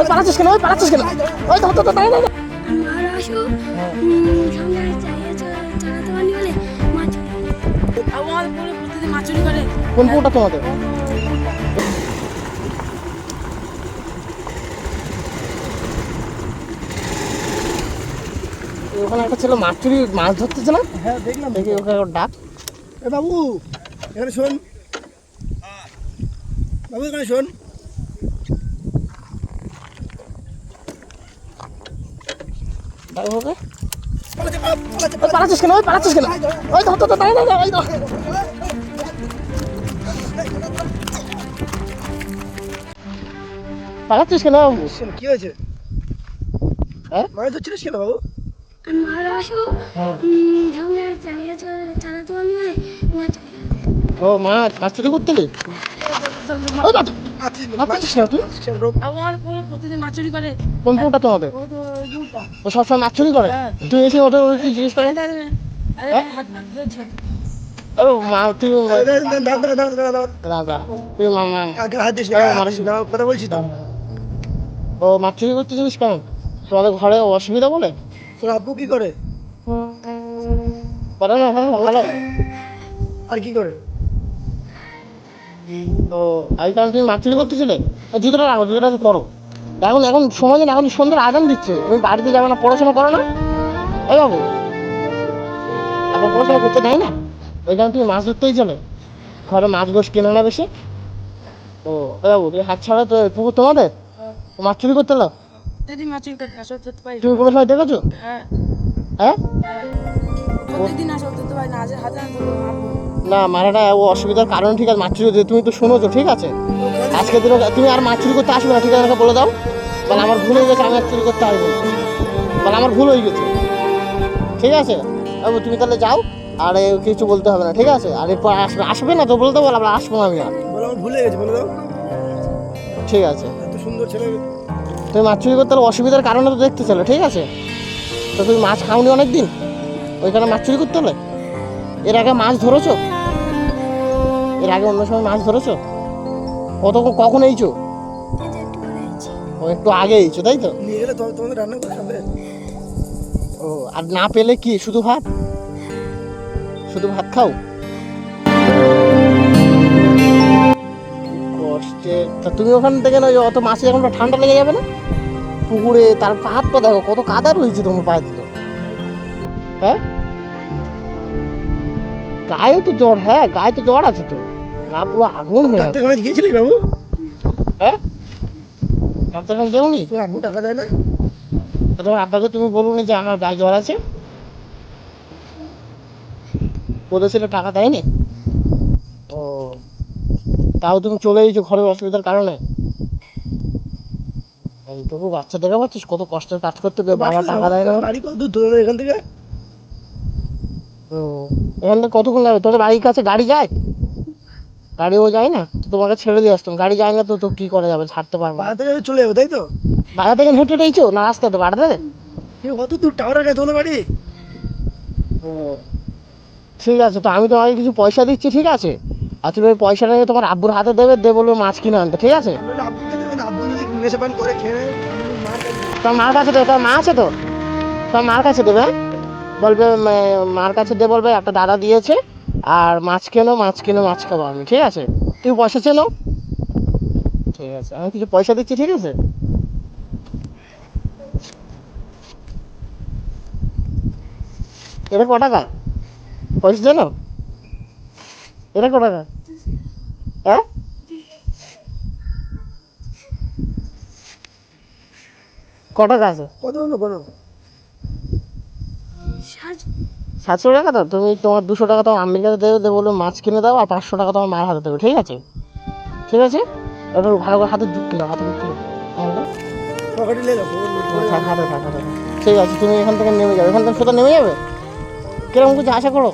ওই পালাচ্ছিস কেন? ওই পালাচ্ছিস কেন? ওই আসো। সামনে চালাতে পারি বলে মাছ আমার পুরো প্রতিদিন মাছ চুরি করে। কোন পুকুরটা তোমাদের? ওখানে একটা ছেলে মাছ চুরি মাছ ধরতেছে না? হ্যাঁ দেখলাম। দেখি ওকে একবার ডাক। এ বাবু এখানে শোন। বাবু এখানে শোন। পালাচ্ছে, পালা- ওই পালাচ্ছিস কেন? ওই পালাচ্ছিস কেন? ওই ধর ধর ধর, দাঁড়া দাঁড়া ওই ধর। পালাচ্ছিস কেন? বাবু কি হয়েছে? হ্যাঁ? মাছ ধরছিলিস কেন বাবু? মাছ ও মাছ মাছ চুরি করতে পাচ্ছিস তুই? আমার প্রতিদিন মাছ চুরি করে। কোন পুকুরটা তোমাদের? ও তো দুটা ও সবসময় মাছ চুরি করে? হ্যাঁ। তুই এসে ওটা জিজ্ঞেস করে? হ্যাঁ? ও মা তুই। দাদা তুই মামা কথা বলছি তো। ও মাছ চুরি করতে কেন? তোমাদের ঘরে অসুবিধা বলে? তোর আব্বু কি করে? করে না ভালো আর কি করে? তো আজ কারণ তুমি মাছ চুরি করতেছিলে জুতোটা রাখো জুতোটা করো এখন এখন সময় নেই এখন সন্ধ্যার আজান দিচ্ছে। তুমি বাড়িতে যাবে না পড়াশোনা করো না। এই বাবু এখন পড়াশোনা করতে দেয় না? ওই কারণে তুমি মাছ ধরতেই চলে। ঘরে মাছ গোস কেনে না বেশি। ও এই বাবু তুমি হাত ছাড়া তো পুকুর তোমাদের? মাছ চুরি করতে পারি তুমি কোনো সময় দেখেছ? হ্যাঁ। হ্যাঁ? প্রতিদিন ধরতে পারি না আজ হাতে হাতে মারবো না মারাটা ও অসুবিধার কারণ ঠিক আছে মাছ চুরি তুমি তো শুনোছো ঠিক আছে? আজকে দিনও তুমি আর মাছ চুরি করতে আসবে না ঠিক আছে আমাকে বলে দাও। বলে আমার ভুল হয়ে গেছে আমি আর চুরি করতে আসব না। বলে আমার ভুল হয়ে গেছে। ঠিক আছে? তুমি তাহলে যাও আর কিছু বলতে হবে না ঠিক আছে? আর এরপর আসবে আসবে না তো বলতে বল আমরা আসব না আমি আর। ভুলে গেছে বলে দাও। ঠিক আছে। সুন্দর ছেলে। তুমি মাছ চুরি করতে অসুবিধার কারণে তো দেখতে চলে ঠিক আছে? তো তুমি মাছ খাওনি অনেক দিন ওইখানে মাছ চুরি করতে হলে? এর আগে মাছ ধরেছো? এর আগে অন্য সময় মাছ ধরেছো? কত কখন এইছো? ও একটু আগে এইছো তাই তো? নিয়ে গেলে তোমাদের রান্না করে খাবে। ও আর না পেলে কি শুধু ভাত? শুধু ভাত খাও? কষ্টে। তা তুমি ওখান থেকে না ওই অত মাছে এখন ঠান্ডা লেগে যাবে না? পুকুরে তার হাত পা দেখো কত কাদা রয়েছে তোমার পায়ে দিল হ্যাঁ? গায়ে তো জ্বর হ্যাঁ গায়ে তো জ্বর আছে তো। গা পুরো আগুন হয়ে গিয়েছিলি বাবু? হ্যাঁ ডাক্তারখানে যাওনি তোর আব্বু টাকা দেয় না। তোমার আব্বাকে তুমি বলুন যে আমার গায়ে জ্বর আছে? বলেছিল টাকা দেয়নি। ও। তাও তুমি চলে গেছো ঘরের অসুবিধার কারণে। এইটুকু বাচ্চা দেখা পাচ্ছিস কত কষ্টের কাজ করতে হবে বাবা টাকা দেয় না। বাড়ি কত দূর এখান থেকে? ও। এখান থেকে কতক্ষণ লাগবে? তোদের বাড়ির কাছে গাড়ি যায়? গাড়িও যায় না তো তোমাকে ছেড়ে দিয়ে আসতাম। গাড়ি যায় না তো তো কি করা যাবে? ছাড়তে পারব না। বাড়ি থেকে চলে যাবে তাই তো? বাড়া থেকে হেঁটে হেঁটেইছো না রাস্তাতে বাড়াতে এ কত দূর টাওয়ার আগে তোদের বাড়ি? ও। ঠিক আছে তো আমি তোমাকে কিছু পয়সা দিচ্ছি ঠিক আছে? আর তুমি ওই পয়সাটা নিয়ে তোমার আব্বুর হাতে দেবে দে বলবে মাছ কিনে আনতে ঠিক আছে? বলে আব্বুকে দেবেন আব্বু যদি নেশা পান করে খেয়ে নেয়, মার খাবে। তোমার মার কাছে দেবে তোমার মা আছে তো? তোমার মার কাছে দেবে হ্যাঁ? বলবে উম, মার কাছে দিয়ে বলবে একটা দাদা দিয়েছে। আর মাছ কেনো, মাছ কিনে, মাছ খাব আমি, ঠিক আছে? তুমি পয়সা চেনো? ঠিক আছে, আমি কিছু পয়সা দিচ্ছি, ঠিক আছে? এটা ক টাকা? পয়সা চেনো? এটা ক টাকা? হ্যাঁ? ক টাকা আছে? কত হলো বলো সাজ সাতশো টাকা তো তুমি তোমার দুশো টাকা তোমার আমেরিকাতে দেবে দেবে বলবে মাছ কিনে দাও আর পাঁচশো টাকা তোমার মায়ের হাতে দেবে ঠিক আছে? ঠিক আছে? এবার ভালো করে হাতে যুক্তি দাও হাতে থাক, হাতে ঠিক আছে তুমি এখান থেকে নেমে যাবে। এখান থেকে সোজা নেমে যাবে? কীরকম কিছু আশা করো?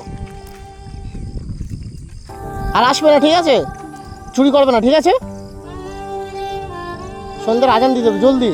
আর আসবে না ঠিক আছে? চুরি করবে না ঠিক আছে? সন্ধ্যের আজান দিয়ে দেবে জলদি।